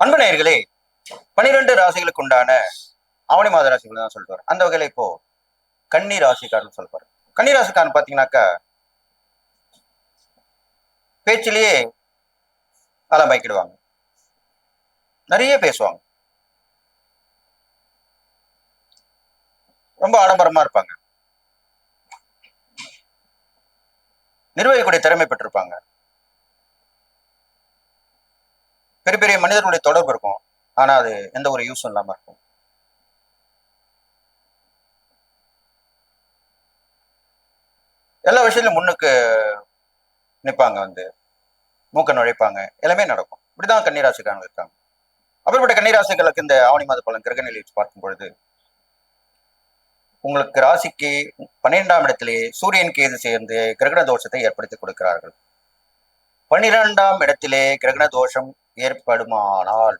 அன்பு நேயர்களே பனிரெண்டு ராசிகளுக்கு உண்டான ஆவணி மாத ராசிகள் தான் சொல்லுவார் அந்த வகையில இப்போ கன்னி ராசிக்காரன் சொல்லுவார் கன்னி ராசிக்காரன் பாத்தீங்கன்னாக்கா பேச்சிலேயே அலம்பாய்க்கிடுவாங்க நிறைய பேசுவாங்க. ரொம்ப ஆடம்பரமா இருப்பாங்க. நிர்வகிக்கக்கூடிய திறமை பெற்றிருப்பாங்க. பெரிய பெரிய மனிதர்களுடைய தொடர்பு இருக்கும். ஆனா அது எந்த ஒரு யூஸும் இல்லாம இருக்கும். எல்லா விஷயத்திலும் முன்னுக்கு நிற்பாங்க வந்து. மூக்க நுழைப்பாங்க. எல்லாமே நடக்கும். இப்படிதான் கன்னிராசிக்காரங்க இருக்காங்க. அப்படிப்பட்ட கன்னிராசிகளுக்கு இந்த ஆவணி மாத பலன் கிரகநிலை வச்சு பார்க்கும் பொழுது உங்களுக்கு ராசிக்கு பன்னிரெண்டாம் இடத்திலேயே சூரியன் கேது சேர்ந்து கிரகண தோஷத்தை ஏற்படுத்தி கொடுக்கிறார்கள். பன்னிரெண்டாம் இடத்திலே கிரகண தோஷம் ஏற்படுமானால்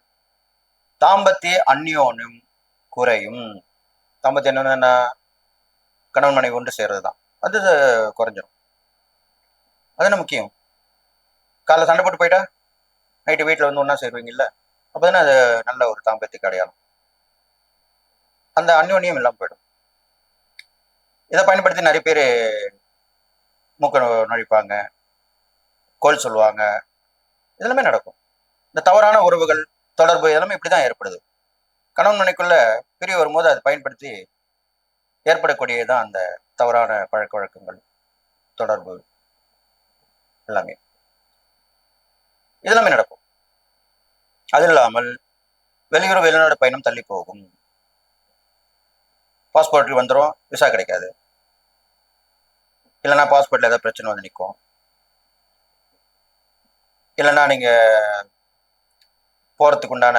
தாம்பத்திய அந்யோன்யம் குறையும். தாம்பத்திய என்னன்னா கணவன் மனைவி ஒன்று சேர்றது தான் அது குறைஞ்சிரும். அது முக்கியம்? காலைல சண்டை போட்டு போயிட்டா? நைட்டு வீட்டில் வந்து ஒன்றா சேருவீங்கல்ல? அப்போ தானே அது நல்ல ஒரு தாம்பத்தியக்கு அடையாளம். அந்த அந்யோன்யம் இல்லாமல் போயிடும். இதை பயன்படுத்தி நிறைய பேர் மூக்க நுழைப்பாங்க. கோல் சொல்லுவாங்க. இதெல்லாமே நடக்கும். இந்த தவறான உறவுகள் தொடர்பு இதெல்லாமே இப்படி தான் ஏற்படுது. கணவன் மனைக்குள்ள பிரிய வரும்போது அதை பயன்படுத்தி ஏற்படக்கூடியதுதான் அந்த தவறான பழக்க வழக்கங்கள் தொடர்பு எல்லாமே. இதெல்லாமே நடக்கும். அது இல்லாமல் வெளியூர் வெளிநாடு பயணம் தள்ளி போகும். பாஸ்போர்ட்டில் வந்துடும் விசா கிடைக்காது. இல்லைன்னா பாஸ்போர்ட்ல ஏதாவது பிரச்சனை வந்து நிற்கும். இல்லைன்னா நீங்க போறதுக்கு உண்டான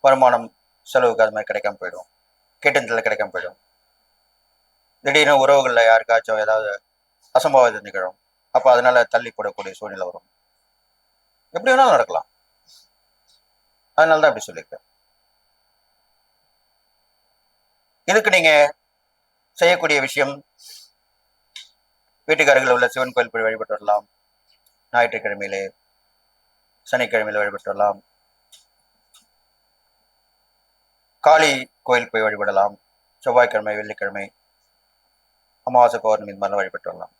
வருமானம் செலவுக்கு அது மாதிரி கிடைக்காம போயிடும். கேட்டதில் கிடைக்காம போயிடும். திடீர்னு உறவுகளில் யாருக்காச்சும் ஏதாவது அசம்பாவிதம் நிகழும். அப்போ அதனால தள்ளி போடக்கூடிய சூழ்நிலை வரும். எப்படி வேணாலும் நடக்கலாம். அதனால தான் அப்படி சொல்லியிருக்கேன். இதுக்கு நீங்க செய்யக்கூடிய விஷயம் வீட்டுக்காரர்கள் உள்ள சிவன் கோயில் போய் வழிபட்டு வரலாம். ஞாயிற்றுக்கிழமையிலே சனிக்கிழமையில் வழிபட்டு வரலாம் காளி கோயில் போய் வழிபடலாம். செவ்வாய்க்கிழமை வெள்ளிக்கிழமை அமாவாசை பௌர்ணமி இந்த மாதிரிலாம் வழிபட்டு வரலாம்.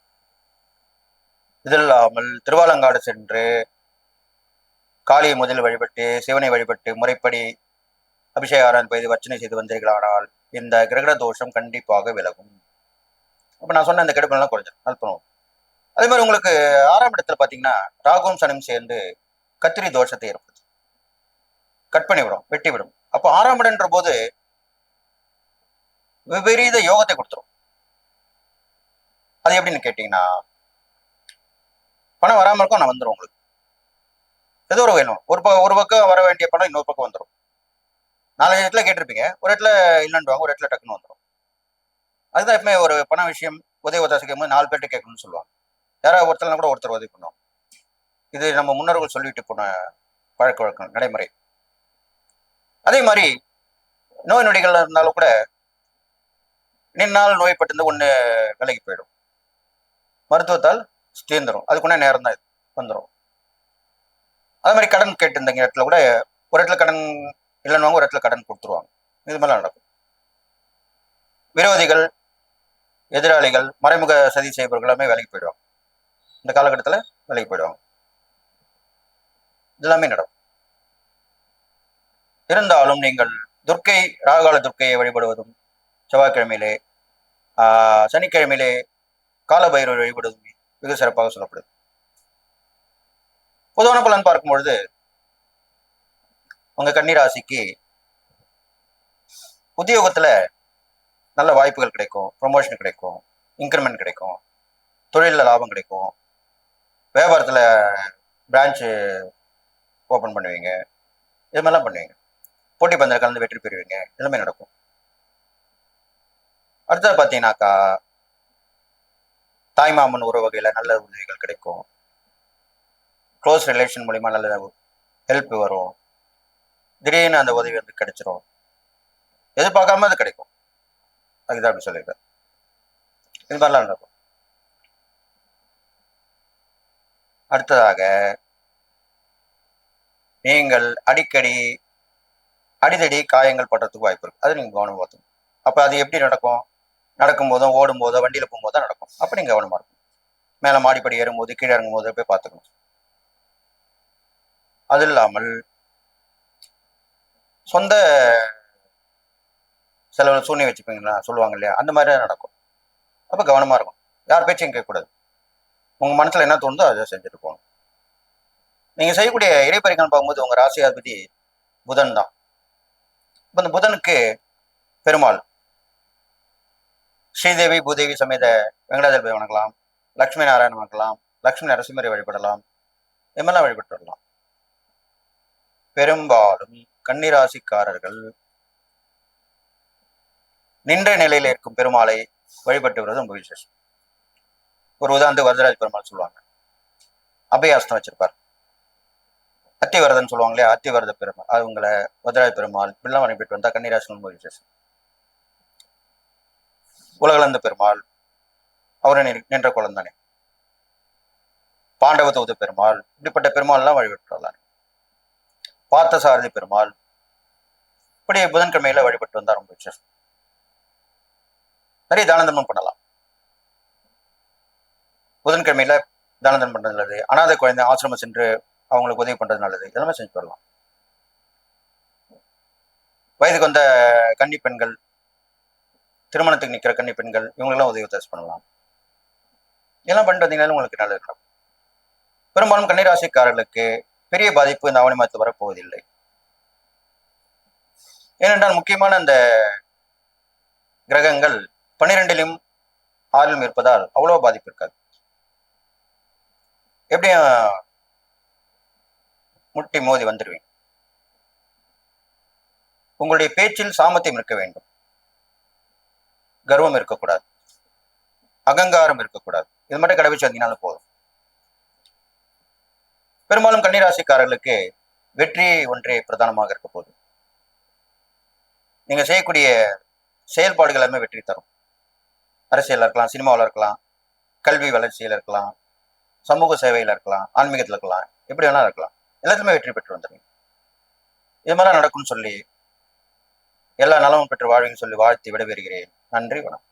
இது இல்லாமல் திருவாலங்காடு சென்று காளியை முதலில் வழிபட்டு சிவனை வழிபட்டு முறைப்படி அபிஷேக பெய்து செய்து வர்ச்சனை செய்து வந்தீர்களானால் இந்த கிரகண தோஷம் கண்டிப்பாக விலகும். அப்ப நான் சொன்ன இந்த கெடுப்பெல்லாம் குறைஞ்சிடும் நல்பணும் அதே மாதிரி உங்களுக்கு ஆறாம் இடத்துல பாத்தீங்கன்னா ராகுவும் சனியும் சேர்ந்து கத்திரி தோஷத்தை ஏற்படுத்தும். கட் பண்ணி விடும் வெட்டி விடும் அப்போ ஆறாம் இடம்ன்ற போது விபரீத யோகத்தை கொடுத்துரும். அது எப்படின்னு கேட்டீங்கன்னா பணம் வராம இருக்கும் நான் வந்துடும் உங்களுக்கு. ஏதோ ஒரு வேணும். ஒரு பக்கம் ஒரு பக்கம் வர வேண்டிய பணம் இன்னொரு பக்கம் வந்துடும் நாலஞ்சு இடத்துல கேட்டிருப்பீங்க. ஒரு இடத்துல இல்லைன்றாங்க ஒரு இடத்துல டக்குன்னு வந்துடும் அதுதான் எப்பவுமே ஒரு பண விஷயம் உதவி உதவி கேட்கும்போது நாலு பேர்கிட்ட கேட்கணும்னு சொல்லுவாங்க. யாராவது ஒருத்தர்னா கூட ஒருத்தர் உதவி பண்ணுவாங்க. இது நம்ம முன்னோர்கள் சொல்லிட்டு போன பழக்க வழக்கம் நடைமுறை. அதே மாதிரி நோய் நொடிகள் இருந்தாலும் கூட நின்னால் நோய்பட்டிருந்து ஒன்று விலகி போயிடும். மருத்துவத்தால் தீர்ந்துடும் அதுக்குன்னே நேரம் தான் வந்துடும் அதே மாதிரி கடன் கேட்டிருந்தங்க இடத்துல கூட ஒரு இடத்துல கடன் இல்லைன்னு ஒரு இடத்துல கடன் கொடுத்துருவாங்க. இது மாதிரிலாம் நடக்கும். விரோதிகள் எதிராளிகள் மறைமுக சதி செய்பவர்கள் எல்லாமே விலகி போயிடுவாங்க. இந்த காலகட்டத்தில் விலகி போயிடுவாங்க. இதெல்லாமே நடக்கும். இருந்தாலும் நீங்கள் துர்க்கை ராகால துர்க்கையை வழிபடுவதும் செவ்வாய்க்கிழமையிலே ஆஹ், சனிக்கிழமையிலே காலபைரவர் வழிபடுவதும் மிக சிறப்பாக சொல்லப்படுது பொதுவான பலன் பார்க்கும் பொழுது உங்க கன்னிராசிக்கு உத்தியோகத்துல நல்ல வாய்ப்புகள் கிடைக்கும் ப்ரொமோஷன் கிடைக்கும் இன்க்ரிமெண்ட் கிடைக்கும் தொழிலில் லாபம் கிடைக்கும் வியாபாரத்தில் பிரான்ச்சு ஓப்பன் பண்ணுவீங்க. இது மாதிரிலாம் பண்ணுவீங்க. போட்டி பந்தயம் கலந்து வெற்றி பெறுவீங்க. எல்லாமே நடக்கும். அடுத்தது பார்த்தீங்கன்னாக்கா தாய்மாமன் உறவு வகையில் நல்ல உதவிகள் கிடைக்கும். க்ளோஸ் ரிலேஷன் மூலிமா நல்ல ஹெல்ப் வரும். திடீர்னு அந்த உதவி வந்து கிடைச்சிரும். எதிர்பார்க்காம அது கிடைக்கும். அதுதான் அப்படி சொல்லியிருக்கேன் இது மாதிரிலாம் நடக்கும். அடுத்ததாக நீங்கள் அடிக்கடி அடிதடி காயங்கள் படுறதுக்கு வாய்ப்பு இருக்கு. அது நீங்கள் கவனம் பார்த்துக்கணும். அப்போ அது எப்படி நடக்கும்? நடக்கும் போதும் ஓடும் போதோ வண்டியில் போகும்போது தான் நடக்கும். அப்போ நீங்கள் கவனமாக இருக்கும் மேலே மாடிப்படி ஏறும்போது கீழே இறங்கும் போது போய் பார்த்துக்கணும். அது இல்லாமல் சொந்த செலவு சூழ்நிலை வச்சுப்பீங்களா? சொல்லுவாங்க இல்லையா? அந்த மாதிரி தான் நடக்கும். அப்போ கவனமாக இருக்கும் யார் பேச்சையும் கேட்கக்கூடாது. உங்கள் மனசில் என்ன தோணுதோ அதை செஞ்சுட்டு போகணும். நீங்க செய்யக்கூடிய இடைப்பறிகள் பார்க்கும்போது உங்க ராசியாதிபதி புதன் தான். இப்போ இந்த புதனுக்கு பெருமாள். ஸ்ரீதேவி பூதேவி சமேத வெங்கடாஜலபதி வணங்கலாம். லக்ஷ்மி நாராயணன் வணங்கலாம். லக்ஷ்மி நரசிம்மரை வழிபடலாம். இமெல்லாம் வழிபட்டு வரலாம். பெரும்பாலும் கன்னிராசிக்காரர்கள் நின்ற நிலையில் இருக்கும் பெருமாளை வழிபட்டு வருவது ரொம்ப விசேஷம். ஒரு உதாரணத்துக்கு வரதராஜ பெருமாள் சொல்லுவாங்க. அபயாஸ்தம் வச்சிருப்பார். அத்திவரதன் சொல்லுவாங்களே அத்திவரத பெருமாள். அவங்கள வதராய பெருமாள் இப்படிலாம் வழிபட்டு வந்தா கன்னிராசி ரொம்ப உலகளந்த பெருமாள் அவரை நின்- நின்ற குழந்தானே பாண்டவ தூத பெருமாள் இப்படிப்பட்ட பெருமாள்லாம் வழிபட்டு வரலாம் பார்த்தசாரதி பெருமாள் இப்படி புதன்கிழமையில வழிபட்டு வந்தால் ரொம்ப விசேஷம். நிறைய தானந்தமும் பண்ணலாம். புதன்கிழமையில தானந்தம் பண்றது நல்லது. அனாதை குழந்தை ஆசிரமம் சென்று அவங்களுக்கு உதவி பண்றது நல்லது. இதெல்லாமே செஞ்சு வரலாம் வயதுக்கு வந்த கன்னி பெண்கள் திருமணத்துக்கு நிற்கிற கன்னி பெண்கள் இவங்களெல்லாம் உதவி உதவி பண்ணலாம். இதெல்லாம் பண்ணிட்டு வந்தீங்கன்னா உங்களுக்கு நல்லது நடக்கும். பெரும்பாலும் கன்னிராசிக்காரர்களுக்கு பெரிய பாதிப்பு இந்த ஆவணி மாதத்தில் வரப்போவதில்லை. ஏனென்றால் முக்கியமான அந்த கிரகங்கள் பன்னிரெண்டிலும் ஆறிலும் இருப்பதால் அவ்வளோ பாதிப்பு இருக்காது. எப்படியும் முட்டி மோதி வந்துடுவீங்க உங்களுடைய பேச்சில் சாமத்தியம் இருக்க வேண்டும். கர்வம் இருக்கக்கூடாது. அகங்காரம் இருக்கக்கூடாது. இது மட்டும் கடைபிடிச்சு வந்தீங்கனாலும் போதும். பெரும்பாலும் கன்னிராசிக்காரர்களுக்கு வெற்றி ஒன்றே பிரதானமாக இருக்க போகுது. நீங்க செய்யக்கூடிய செயல்பாடுகள் எல்லாமே வெற்றி தரும். அரசியலில் இருக்கலாம் சினிமாவில் இருக்கலாம் கல்வி வளர்ச்சியில் இருக்கலாம் சமூக சேவையில் இருக்கலாம் ஆன்மீகத்தில் இருக்கலாம் எப்படி வேணாலும் இருக்கலாம். எல்லாத்துலையுமே வெற்றி பெற்று வந்துடுங்க இது மாதிரி நடக்கும்னு சொல்லி எல்லா நலமும் பெற்று வாழ்வீங்கன்னு சொல்லி வாழ்த்தி விடைபெறுகிறேன். நன்றி வணக்கம்.